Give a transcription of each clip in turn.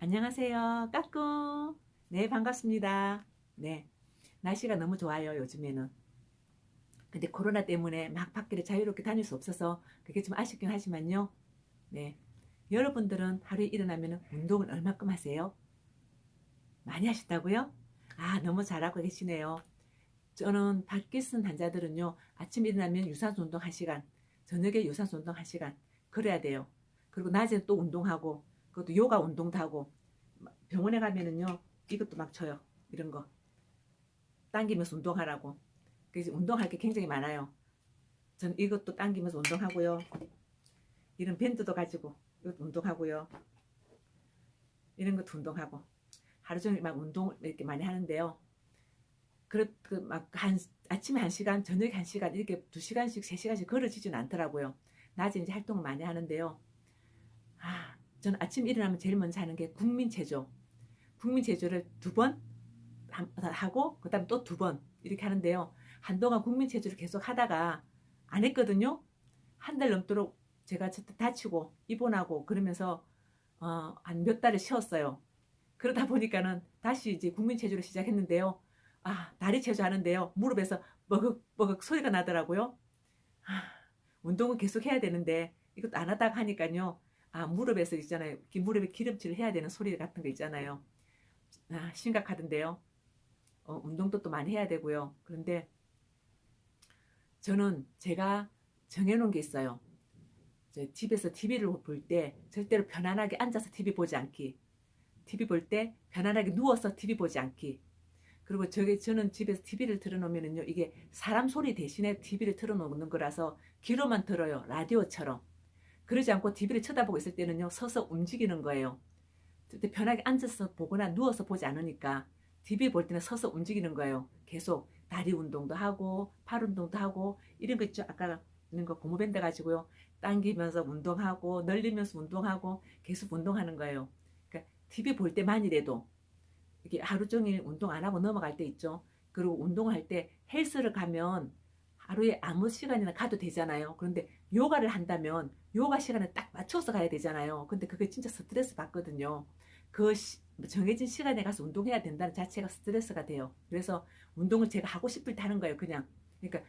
안녕하세요. 까꿍. 네, 반갑습니다. 네. 날씨가 너무 좋아요, 요즘에는. 근데 코로나 때문에 막 밖에 자유롭게 다닐 수 없어서 그게 좀 아쉽긴 하지만요. 네. 여러분들은 하루에 일어나면 운동을 얼마큼 하세요? 많이 하신다고요? 아, 너무 잘하고 계시네요. 저는 파키슨 환자들은요, 아침 일어나면 유산소 운동 1시간, 저녁에 유산소 운동 1시간, 그래야 돼요. 그리고 낮에 또 운동하고, 그것도 요가 운동도 하고 병원에 가면은요 이것도 막 쳐요. 이런 거. 당기면서 운동하라고. 그래서 운동할 게 굉장히 많아요. 전 이것도 당기면서 운동하고요. 이런 밴드도 가지고 이것도 운동하고요. 이런 것도 운동하고. 하루 종일 막 운동을 이렇게 많이 하는데요. 그막한 아침에 한 시간 저녁에 한 시간 이렇게 두 시간씩 세 시간씩 걸어지지는 않더라고요. 낮에 이제 활동을 많이 하는데요. 아 저는 아침 일어나면 제일 먼저 하는 게 국민체조. 국민체조를 두 번 하고 그 다음에 또두 번 이렇게 하는데요. 한동안 국민체조를 계속 하다가 안 했거든요. 한 달 넘도록 제가 다치고 입원하고 그러면서 어, 한 몇 달을 쉬었어요. 그러다 보니까는 다시 이제 국민 체조를 시작했는데요. 아, 다리 체조 하는데요. 무릎에서 버극버극 소리가 나더라고요. 아, 운동은 계속 해야 되는데 이것도 안 하다가 하니까요. 아 무릎에서 있잖아요. 무릎에 기름칠을 해야 되는 소리 같은 거 있잖아요. 아 심각하던데요. 어, 운동도 또 많이 해야 되고요. 그런데 저는 제가 정해놓은 게 있어요. 집에서 TV를 볼 때 절대로 편안하게 앉아서 TV 보지 않기. TV 볼 때 편안하게 누워서 TV 보지 않기. 그리고 저게 저는 집에서 TV를 틀어놓으면요 이게 사람 소리 대신에 TV를 틀어놓는 거라서 귀로만 들어요. 라디오처럼. 그러지 않고 TV를 쳐다보고 있을 때는요 서서 움직이는 거예요. 편하게 앉아서 보거나 누워서 보지 않으니까 TV 볼 때는 서서 움직이는 거예요. 계속 다리 운동도 하고 팔 운동도 하고 이런 거 있죠. 아까 있는 거 고무밴드 가지고요. 당기면서 운동하고 늘리면서 운동하고 계속 운동하는 거예요. 그러니까 TV 볼 때만이라도 이게 하루 종일 운동 안 하고 넘어갈 때 있죠. 그리고 운동할 때 헬스를 가면 하루에 아무 시간이나 가도 되잖아요. 그런데 요가를 한다면 요가 시간에 딱 맞춰서 가야 되잖아요. 근데 그게 진짜 스트레스 받거든요. 그 시, 정해진 시간에 가서 운동해야 된다는 자체가 스트레스가 돼요. 그래서 운동을 제가 하고 싶을 때 하는 거예요. 그냥. 그러니까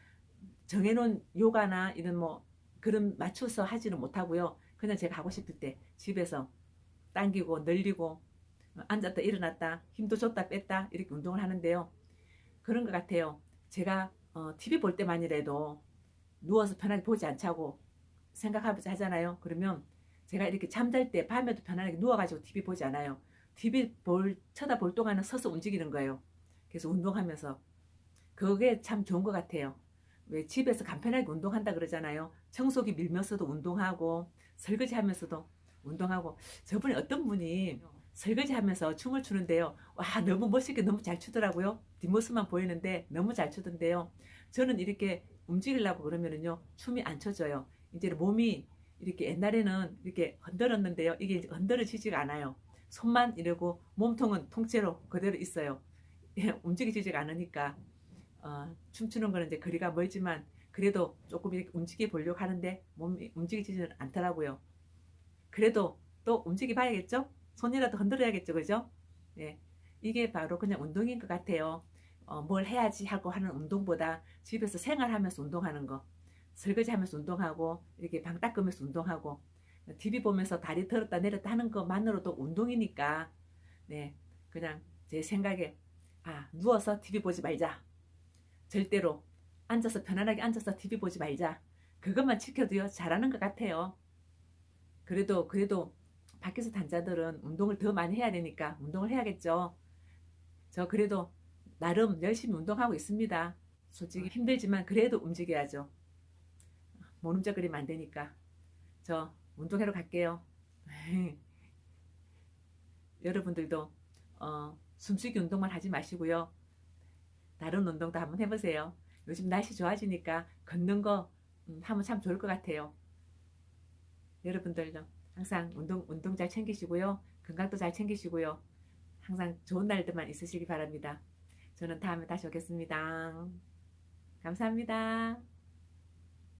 정해놓은 요가나 이런 뭐 그런 맞춰서 하지는 못하고요. 그냥 제가 하고 싶을 때 집에서 당기고 늘리고 앉았다 일어났다 힘도 줬다 뺐다 이렇게 운동을 하는데요. 그런 것 같아요. 제가 어, TV 볼 때만이라도 누워서 편하게 보지 않자고 생각하면서 하잖아요. 그러면 제가 이렇게 잠잘 때 밤에도 편안하게 누워가지고 TV 보지 않아요. TV 볼, 쳐다볼 동안은 서서 움직이는 거예요. 그래서 운동하면서. 그게 참 좋은 것 같아요. 왜 집에서 간편하게 운동한다 그러잖아요. 청소기 밀면서도 운동하고 설거지 하면서도 운동하고 저번에 어떤 분이 설거지 하면서 춤을 추는데요. 와 너무 멋있게 너무 잘 추더라고요. 뒷모습만 보이는데 너무 잘 추던데요. 저는 이렇게 움직이려고 그러면은요 춤이 안 춰져요. 이제 몸이 이렇게 옛날에는 이렇게 흔들었는데요. 이게 흔들어지지가 않아요. 손만 이러고 몸통은 통째로 그대로 있어요. 움직이지가 않으니까 어, 춤추는 거는 이제 거리가 멀지만 그래도 조금 이렇게 움직여 보려고 하는데 몸이 움직이지는 않더라고요. 그래도 또 움직여 봐야겠죠? 손이라도 흔들어야겠죠, 그죠? 예, 이게 바로 그냥 운동인 것 같아요. 어, 뭘 해야지 하고 하는 운동보다 집에서 생활하면서 운동하는 거. 설거지 하면서 운동하고 이렇게 방 닦으면서 운동하고 TV 보면서 다리 들었다 내렸다 하는 것만으로도 운동이니까 네 그냥 제 생각에 아 누워서 TV 보지 말자. 절대로 앉아서 편안하게 앉아서 TV 보지 말자. 그것만 지켜도요 잘하는 것 같아요. 그래도 그래도 밖에서 단자들은 운동을 더 많이 해야 되니까 운동을 해야겠죠. 저 그래도 나름 열심히 운동하고 있습니다 솔직히 힘들지만 그래도 움직여야죠 모름적거리면 안 되니까 저 운동하러 갈게요. 여러분들도 어, 숨쉬기 운동만 하지 마시고요. 다른 운동도 한번 해보세요. 요즘 날씨 좋아지니까 걷는 거 음, 하면 참 좋을 것 같아요. 여러분들도 항상 운동, 운동 잘 챙기시고요. 건강도 잘 챙기시고요. 항상 좋은 날들만 있으시기 바랍니다. 저는 다음에 다시 오겠습니다. 감사합니다.